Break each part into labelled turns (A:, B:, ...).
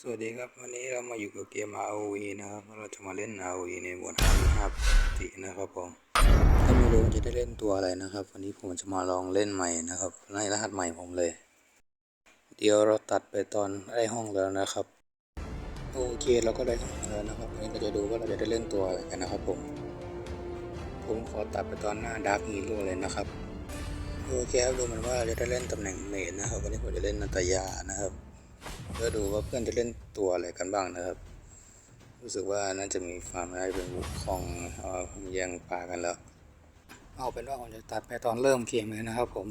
A: สวัสดีครับ วันนี้เรามาอยู่กับเกม ROV นะครับ เราจะมาเล่น ROV ในหมวด5 5ปตินะครับผมก็ไม่รู้จะได้เล่นตัวอะไรนะครับ วันนี้ผมจะมาลองเล่นใหม่นะครับในรหัสใหม่ผมเลย เดี๋ยวเราตัดไปตอนได้ห้องแล้วนะครับโอเคเราก็ได้ห้องแล้วนะครับวันนี้เราจะดูว่าเราจะได้เล่นตัวอะไรกันนะครับผมผมขอตัดไปตอนหน้าดาร์กฮีโร่เลยนะครับโอเคครับดูเหมือนว่าเราจะได้เล่นตำแหน่งเมจนะครับ วันนี้ผมจะเล่นนันตยานะครับ เพื่อดูว่าเพื่อนจะเล่นตัวอะไรกันบ้างนะครับ รู้สึกว่าน่าจะมีฟาร์มได้เป็นบุกคองเอาแย่งปลากันแล้ว เอาเป็นว่าผมจะตัดไปตอนเริ่มเกมเลยนะครับผม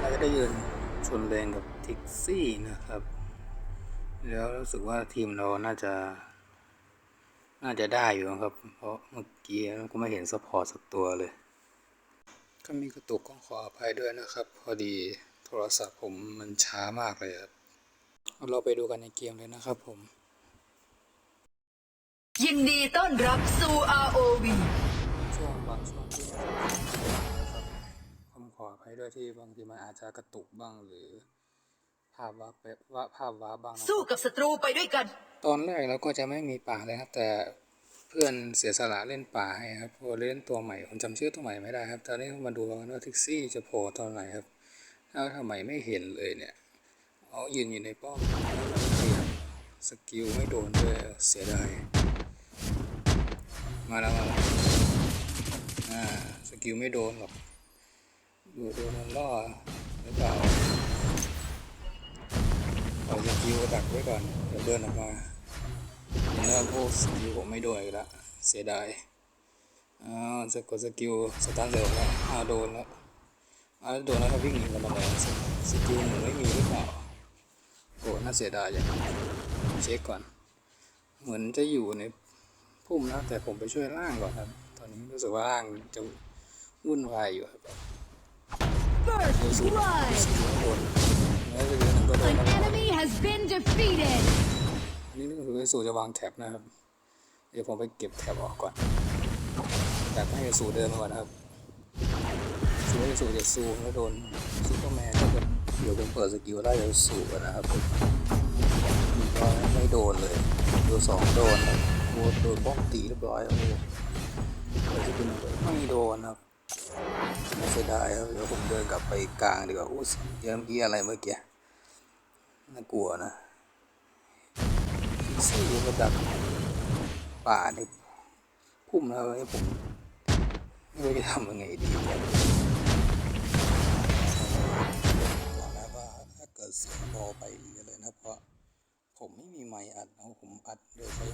A: เราจะได้ยืนชนเลนกับทิกซี่นะครับ แล้วรู้สึกว่าทีมเราน่าจะ น่าจะได้อยู่นะครับ เพราะเมื่อกี้ก็ไม่เห็นซัพพอร์ตสักตัวเลย ก็มีกระตุกต้องขออภัยด้วยนะครับ พอดีโทรศัพท์ผมมันช้ามากเลยครับ เอาเราไปดูกันในเกมเลยนะครับผม
B: ยินดีต้อนรับสู่ ROV
A: ช่วงบางช่วงที่นะครับผมขออภัยด้วยที่บางทีมันอาจจะกระตุกบ้างหรือ ภาพว่าไปว่าภาพว้าบ้างนะค
B: สู้
A: รับ
B: กับศัตรูไปด้วยกัน
A: ตอนแรกเราก็จะไม่มีป่าเลยครับ แต่เพื่อนเสียสละเล่นป่าให้ครับพอเล่นตัวใหม่ผมจำชื่อตัวใหม่ไม่ได้ครับ ตอนนี้มาดูกันว่าทิกซี่จะโผล่ตอนไหนครับแล้วทำไมไม่เห็นเลยเนี่ย เอายืนอยู่ในป้อมขยับสกิลไม่โดนด้วยเสียดายมาแล้วมาแล้วอ่าสกิลไม่โดนหรอกดูโดนล่อหรือเปล่าเอาสกิลดักไว้ก่อนเดี๋ยวเดินออกมาเนแล้วพวกสกิลผมไม่โดนอีกล้วเสียดายอ้าวจะกดสกิลสตาร์เร็วแล้วอ้าวโดนแล้วอ้าวโดนแล้วก็วิ่งหนีกันมาเลยสกิลหนูไม่มีหรือเปล่า อ้น่าเสียดายจังเช็คก่อน เหมือนจะอยู่ในพุ่มนะแต่ผมไปช่วยล่างก่อนครับ ตอนนี้รู้สึกว่าล่างจะวุ่นวายอยู่ครับ
C: First
A: สูด
C: blood!
A: สูดโดนแล้วสกิลหนึ่งก็โดน
C: An
A: แล้ว
C: enemy has been defeated!
A: อันนี้นี่คือสูจะวางแท็บนะครับ เดี๋ยวผมไปเก็บแท็บออกก่อนแต่ให้สูเดินมาก่อนนะครับสูให้สูจะสูแล้วโดนซูเปอร์แมนถ้าเกิด เดี๋ยวผมเปิดสกิลไล่จะสูก่อนะครับมันก็ไม่โดนเลยตัวสองโดนครับโดนโดนบล็อกตีเรียบร้อยโอ้โหเปิดสกิลไม่โดนครับไม่เสียดายครับเดี๋ยวผมเดินกลับไปกลางดีกว่าอู้เดี๋ยวเมื่อกี้อะไรเมื่อกี้น่ากลัวนะซี่ระดับป่าในพุ่มแล้วไอ้ผมไม่รู้จะทำยังไงดี เสียงบอไปเลยนะเพราะผมไม่มีไมค์อัดนะผมอัดโดยใช้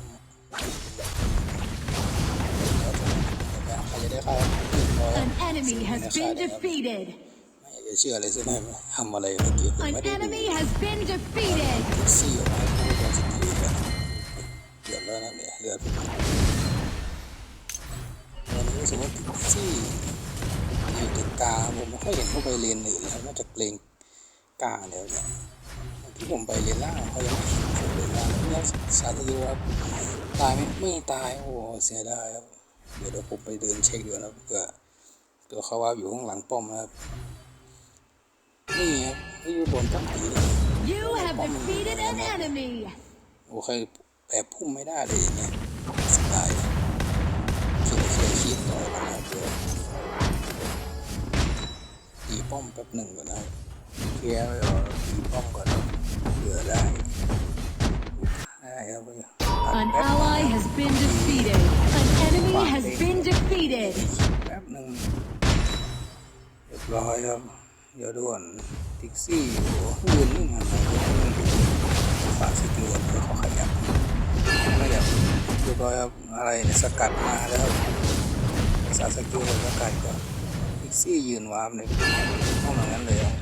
A: ใครจะได้เข้าไม่อยากจะเชื่อเลยใช่ไหมทำอะไรเมื่อกี้ผมไม่ได้ดูซี่ออกมาพูดตอนสกิลกันเกือบแล้วนะเนี่ยเลือดวันนี้รู้สึกว่าทิซี่อยู่ติดกลาผมไม่ค่อยเห็นเขาไปเลนอื่นเลยนอกจากเลน กลางแล้วเนี่ยเมื่อกี้ผมไปเลนล่างเขายังไม่เห็นผมเลนล่างเนี่ยสาธิตครับตายไหมไม่ตายโอ้โหเสียดายครับเดี๋ยวเดี๋ยวผมไปเดินเช็คดูนะเผื่อตัวเขาว่าอยู่ข้างหลังป้อมนะครับนี่ครับที่อยู่บนป้อมตีเลย
C: You have defeated an enemy!
A: โอเคแอบพุ่มไม่ได้เลยอย่างเงี้ยเสียดายคิดเคยคิดต่อแล้วนะเดี๋ยวตีป้อมแป๊บหนึ่งก่อนนะครับ เคลียร์ไว้ก่อนตีป้อมก่อนนะเผื่อได้ได้ครับ
C: An ally has been defeated! An enemy has been defeated!
A: แป๊บหนึ่งเรียบร้อยครับเดี๋ยวด่วนทิกซี่โอ้โหยืนนิ่งหันไปฝากสกิลเพื่อเขาขยับขยับเรียบร้อยครับอะไรเนี่ยสกัดมาแล้วครับสาสกิลเลยสกัดก่อนทิกซี่ยืนวาร์ปในห้องนั้นเลยครับผม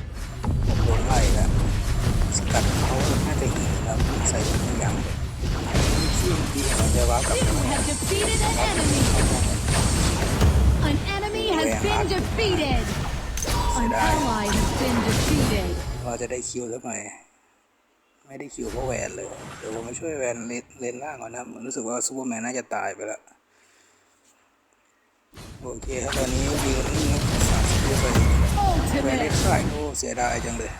A: โด นไล่แล้วสกัดเขาน่าจะเห็นนะครับใส่ทุกอย่างทิกซี่ดีมันจะวาร์ปกลับ
C: You have defeated an enemy! An enemy has been defeated! An ally has been defeated!
A: เราจะได้คิวสักหน่อยไม่ได้คิวเพราะแวนเลย เดี๋ยวผมมาช่วยแวนเลนเลนล่างก่อนนะครับรู้สึกว่าซูเปอร์แมนน่าจะตายไปแล้วโอเคครับตอนนี้ยืนนิ่งๆสามสิบวิไปแวน ได้
C: Ultimate!
A: ค่ายโอ้เสียดายจังเลย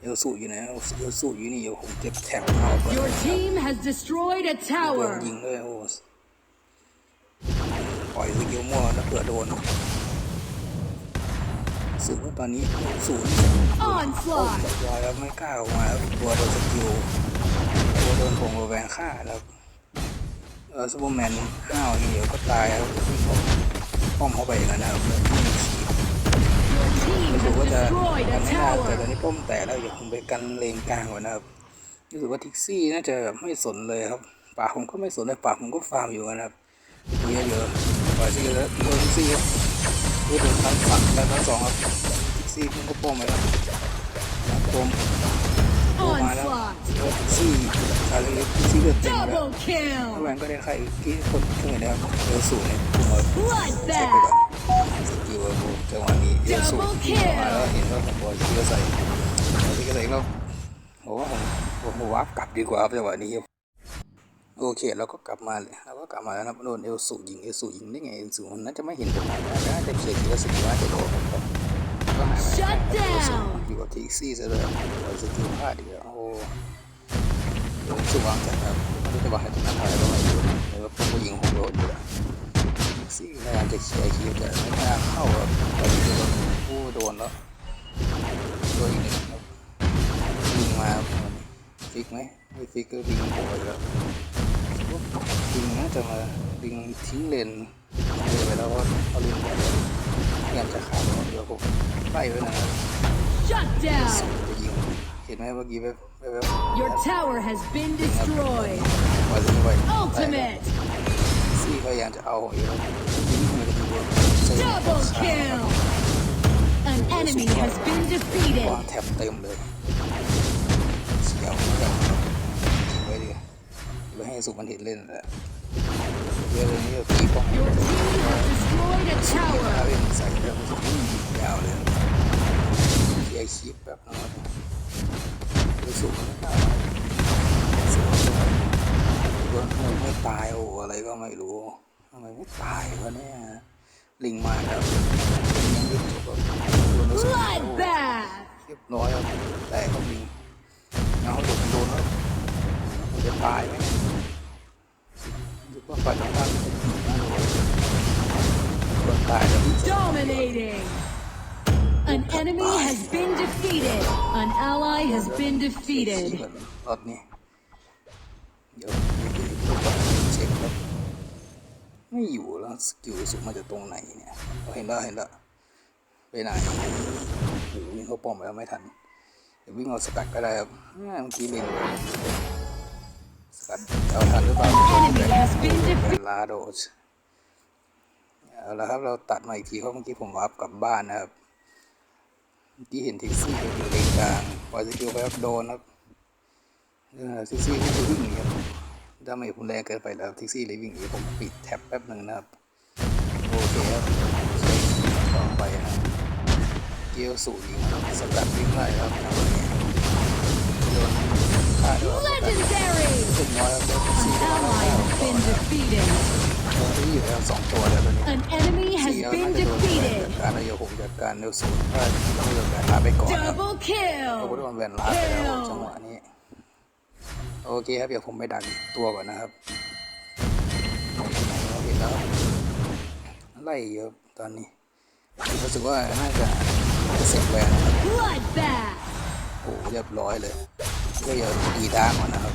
A: เอลสูอยู่ไหนเอลสูอยู่นี่เดี๋ยวผมเก็บแท็บเอาก่อน
C: Your team has destroyed a
A: โดนยิงด้วยโอ้ปล่อยสกิลมั่วแล้วเผื่อโดนสูว่าตอนนี้ศูนย์
C: Onslaught.
A: ลอยแล้วไม่กล้าออกมาแล้วกลัวโดนสกิลกลัวโดนผงโรแวงฆ่าแล้วเออซูเปอร์แมนห้าวอย่างเดียวก็ตายแล้วป้อมเข้าไปอย่างนั้นนะครับ รู้สึกว่า
C: has
A: จะ
C: destroyed
A: กัน
C: a
A: ไม่ได้แต่ตอน
C: tower.
A: นี้ป้อมแตกแล้วอย่าผมไปกันเลนกลางก่อนนะครับรู้สึกว่าทิกซี่น่าจะไม่สนเลยครับป่ากผมก็ไม่สนเลยป่ากผมก็ฟาร์มอยู่นะครับคุยเยอะๆปล่อยซิแล้วโดนทิกซี่ครับรู้โดนทั้งฝั่งและทั้งสองครับทิกซี่มันก็ป้อมไปแล้วป้อม มาแล้วที่อะไรที่เลือดเต็มแล้วแล้วแหวนก็ได้ใครกี่คนขึ้นเลยนะครับเดือสูเนี่ยพุ่งมาเช็คไปก่อน
C: Bloodbath.
A: สกิลว่าบูจังหวะนี้เดือสูงมาแล้วเห็นว่าผมบอลที่ก็ใส่ที่ก็ใส่แล้วผมว่าผมผมวาร์ปกลับดีกว่าครับจังหวะนี้ครับโอเคเราก็กลับมาเลยเราก็กลับมาแล้วนะครับโดนเอลสูยิงเอลสูยิงได้ไงเอลสูมันน่าจะไม่เห็นผมนะน่าจะเฉียดทีละสกิลน่าจะโดนผมครับ ก็หายไป
C: Shut down
A: อยู่กับทีซี่ซะเลยโดนสกิลพลาดอีกแล้วโอ้โหโดนสว่างจัดครับไม่รู้จะวาให้ตรงนั้นอะไรก็ไม่รู้เลยว่าผมก็ยิงผมโดนอยู่แล้วซี่พยายามจะเคลียร์คิวแต่ไม่กล้าเข้าครับตอนนี้โดนผู้โดนแล้วโดนอีกหนึ่งครับยิงมาฟิกไหมไม่ฟิกก็ยิงโผล่อีกแล้วยิงน่าจะมายิงทิ้งเลนเลยไปแล้วว่าเอาเลนไป ยพยายามจะขาดเดี๋ยวผมไล่ไว้นะครับ
C: Shut
A: สุด
C: down.
A: จะยิงเห็นไหมเมื่อกี้แบบแบบ
C: Your tower has been destroyed.
A: ปล่อยยิงไป
C: Ultimate.
A: ซี่พยายามจะเอาอยู่แล้วยิงมันจะดู
C: Double kill. An enemy has been
A: วาง
C: defeated.
A: แท็บเต็มเลยเสียวไม่ได้ไว้ดิไว้ให้สุมันเห็นเล่นแหละ น้อง
C: Your team has destroyed a tower.
A: เล่นใส่แล้วมันจะวิ่งยาวเลยเคลียร์คลิปแบบนั้นดูสุมันไม่ได้สุมันไม่ตายโอ้อะไรก็ไม่รู้ทำไมไม่ตายวะเนี่ยลิงมาแล้วยังไม่จบแบบโอ้เรียบร้อยแต่ก็มีเงาโดนโดนแล้วจะตายไหม หรือว่าฝ่ายตรงข้ามจะยิงนะโดนตายแล้ว
C: Dominating. An enemy has been defeated. An ally has been
A: ที่
C: defeated.
A: เหมือนรถนี้เดี๋ยวเดี๋ยวเดี๋ยวก่อนเช็คครับไม่อยู่แล้วสกิลสุดมาจากตรงไหนเนี่ยเราเห็นแล้วเห็นแล้วไปไหนโอ้โหวิ่งเข้าป้อมไปแล้วไม่ทันเดี๋ยววิ่งเอาสกัดก็ได้ครับอ่าเมื่อกี้เล็งเลย กัดเอาทันหรือเปล่าลาโดสเอาละครับเราตัดมาอีกทีเพราะเมื่อกี้ผมวาร์ปกลับบ้านนะครับเมื่อกี้เห็นท็กซี่อยู่เลนกลางปล่อยสกิลไปครับโดนครับเออท็กซี่ก็วิ่งหนีครับดาเมจผมแรงเกินไปแล้วท็กซี่เลยวิ่งหนีผมปิดแท็บแป๊บหนึ่งนะครับโอเคครับต่อไปนะเกียวสู่ยิงครับสกัดวิ่งไล่ครับโดนฆ่าด้วยครับ
C: Legendary.
A: ถึงน้อยครับแท็ก
C: An
A: ซี่ก็ไม่
C: ally
A: ได้
C: has been defeated.
A: ตัวที่อยู่แล้วสองตัวแล้วตอนนี้
C: An enemy has
A: สี่แล้ว
C: been
A: น่าจะโดนแบน
C: defeated.
A: จัดการแล้วเดี๋ยวผมจัดการเร็วสุดถ้าต้องโดนแบนลาไปก่อนครับ
C: Double
A: เราก็โด
C: kill.
A: นแบนลาไปแล้วจังหวะนี้โอเคครับเดี๋ยวผมไปดันตัวก่อนนะครับเราเห็นแล้วไล่เยอะตอนนี้รู้สึกว่าน่าจะเสร็จแวนนะครับ
C: Bloodbath.
A: โอ้โหเรียบร้อยเลย ก็อย่าดีด้าก่อนนะครับ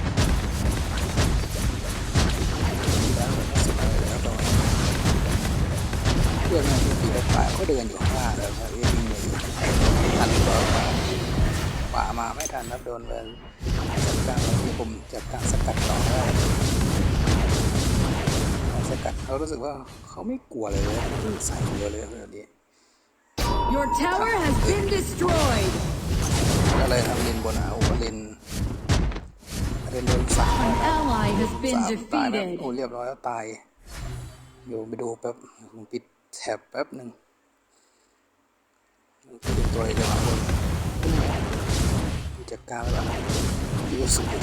A: ดีด้าก่อนสุดเลยแล้วก็เพื่อนมันที่ตีกระต่ายก็เดินอยู่ข้างล่างแล้วครับวิ่งหนีทันก็ป่ามาไม่ทันนะโดนแบนจัดการที่ผมจัดการสกัดต่อได้สกัดเขารู้สึกว่าเขาไม่กลัวเลยเลยใส่เยอะเลยแบบนี้
C: Your tower has been destroyed.
A: ก็เลยทำเลนบนเอาเลนเลนโดนสาม
C: An ally has been
A: สามตายแล้ว
C: defeated.
A: โอ้เรียบร้อยแล้วตายเดี๋ยวไปดูแป๊บผมปิดแท็บแป๊บหนึ่งที่เป็นตัวอะไรจะมาบนนี่ไงจัดการแล้วดีสุดดี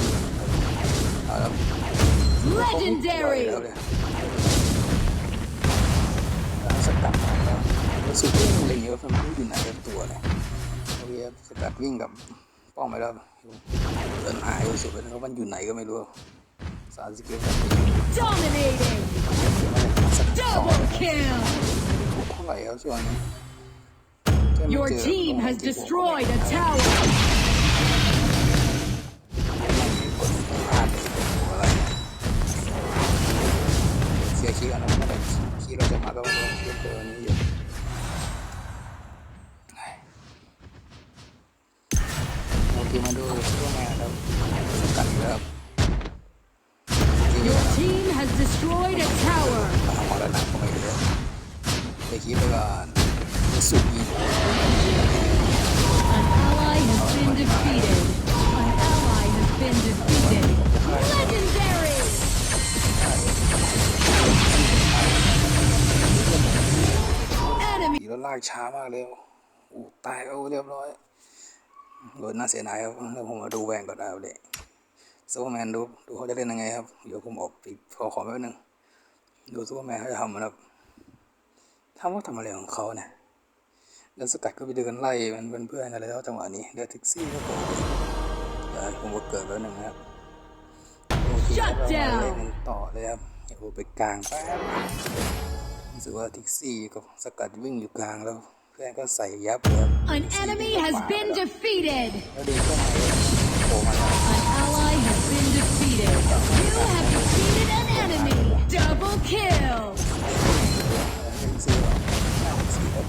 A: เอาแล้ว
C: Legendary.
A: แล้วเลยสกัดมาแล้วสุดที่เล็งเยอะมันไม่อยู่ไหนเป็นตัวเลย โอเคครับสกัดวิ่งกับป้องไปแล้วเดินหายไปสุดเลยนะครับมันอยู่ไหนก็ไม่รู้สารสกิลแบบ
C: Dominating.
A: สักสอง
C: Double kill.
A: เท่าไหร่ครับช่วงนี้
C: Your team has destroyed a tower.
A: เสียคีย์กันนะไม่ได้คีย์เราจะมาก็ต้องเล่น ตัวนี้อยู่โอเคมาดูซูเปอร์แมนครับสกัดแล้วครับ
C: Your team has destroyed a tower.
A: ทำอะไรหนักก็ไม่รู้เสียคีย์ไปก่อนสุดยิง
C: An ally has been defeated. An ally has been defeated. Legendary. Enemy
A: ขี่แล้วลากช้ามากเลยโอ้ตายเอาเรียบร้อย โดนน่าเสียดายครับแล้วผมมาดูแหวนก่อนนะครับเด็กซูเปอร์แมนดูดูเขาจะเล่นยังไงครับ เดี๋ยวผมออกไปขอขอแป๊บนึง ดูซูเปอร์แมนเขาจะทำมันครับทำว่าทำอะไรของเขาเนี่ยแล้วสกัดก็ไปเดินไล่มันเพื่อนๆอะไรแล้วจังหวะนี้เดือดท็กซี่ก็ผมเดี๋ยวผมก็เกิดแล้วหนึ่งครับโอเคครับเล่นต่อเลยครับเดี๋ยวไปกลางแป๊บรู้สึกว่าท็กซี่กับสกัดวิ่งอยู่กลางแล้ว เพื่อนก็ใส่ยับเลยครับ
C: An enemy has been defeated.
A: แล้วดีก็มาโผล่มาแล้ว
C: An ally has been defeated. You have defeated an enemy. Double kill.
A: เล่นซื้อหรอซื้อแล้ว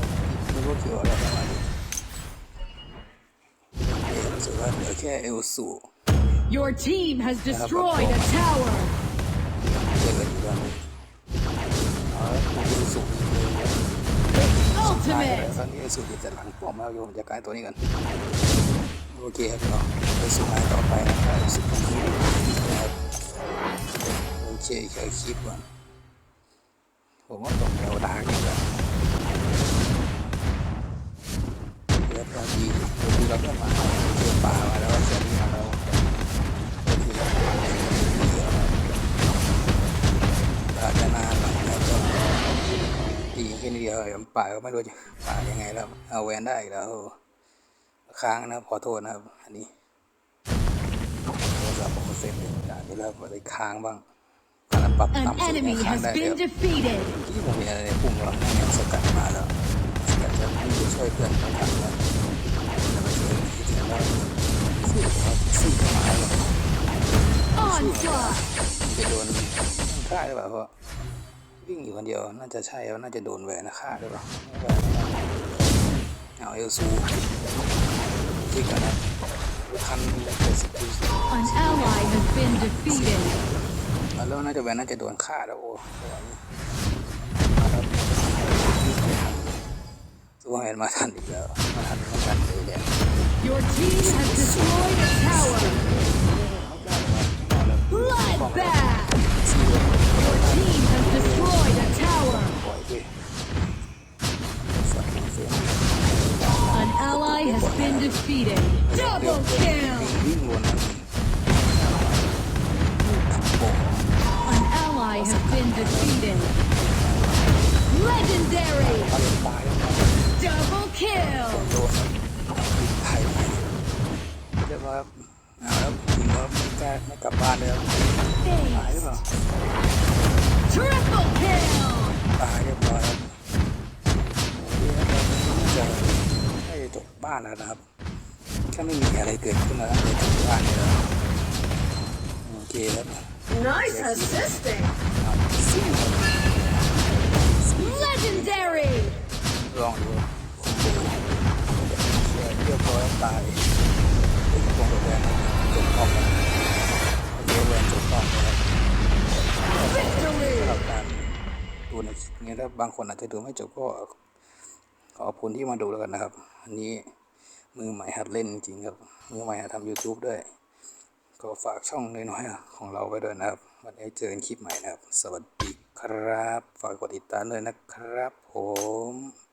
A: ไม่รู้เกี่ยวอะไรประมาณนี้เอ๊ะรู้สึกว่าเหลือแค่เอลสู
C: Your team has destroyed a tower.
A: เจอกันอยู่ตอนนี้เอาละผมเอลสูอีกเลย ตายแล้ว
C: Ultimate.
A: ตอนนี้เอลสูอยู่แต่หลังป้อมแล้วอยู่ผมจะกลายตัวนี้กัน โอเคครับพี่น้องเอลสูมายต่อไปนะครับสูตรงนี้นะครับโอเคแค่คลิปก่อนผมว่าตกแนวดาร์กนี่แหละเดี๋ยวพอดีพอดีเราก็มาเจอป่ามาแล้วเจอที่มาแล้ว ดีแค่นี้เดียวเดี๋ยวป่าก็ไม่รู้จะป่ายังไงแล้ว เอาแวนได้อีกแล้ว ค้างนะครับขอโทษนะครับ อันนี้โทรศัพท์ผมเซ็นเลยอย่างนี้แล้วเลยค้างบ้างขนาดปรับ
C: An
A: ต่ำสุด
C: enemy
A: ยังค้าง
C: has
A: ได้เลย
C: been defeated.
A: ที่ผมเห็นในปุ่มเราให้สกัดมาแล้วสกัดจะให้ช่วยเพื่อนไม่ทันแล้วจะมาช่วยที่แทนได้สู้ครับสู้เข้ามาแล้ว
C: Onslaught.
A: จะโดนฆ่าหรือเปล่าเพราะ วิ่งอยู่คนเดียว น่าจะใช่แล้วน่าจะโดนแหวนนะฆ่าหรือเปล่าไม่แหวนเอาเอลซูที่กันนะคันเป็นสกิล
C: An ally has been defeated.
A: แล้วน่าจะแหวนน่าจะโดนฆ่าแล้วโอ้สู้แหวนมาทันอีกแล้วมาทันมาทันเลยเนี่ย
C: Your team has destroyed a tower.
A: ไม่กล้าไม่กลับบ้านเลยตายหรือเปล่า
C: Triple kill.
A: ตายเรียบร้อยครับโอเคครับจะให้จบบ้านแล้วนะครับถ้าไม่มีอะไรเกิดขึ้นแล้วจะจบบ้านเลยแล้วโอเคครับ
B: Nice assisting
A: ซิ่ง
C: Legendary.
A: ลองดูคอมโบเรียบร้อยตายเป็นคอมโบแดงจบป้อมแล้ว ดูนคลิปนี้ถ้าบางคนอาจจะดูไม่จบก็ขอบคุณที่มาดูแล้วกันนะครับ อันนี้มือใหม่หัดเล่นจริงครับ มือใหม่หัดทำ YouTube ด้วย ก็ฝากช่องน้อยๆของเราไว้ด้วยนะครับ วันนี้เจอกันคลิปใหม่นะครับ สวัสดีครับ ฝากกดติดตามด้วยนะครับผม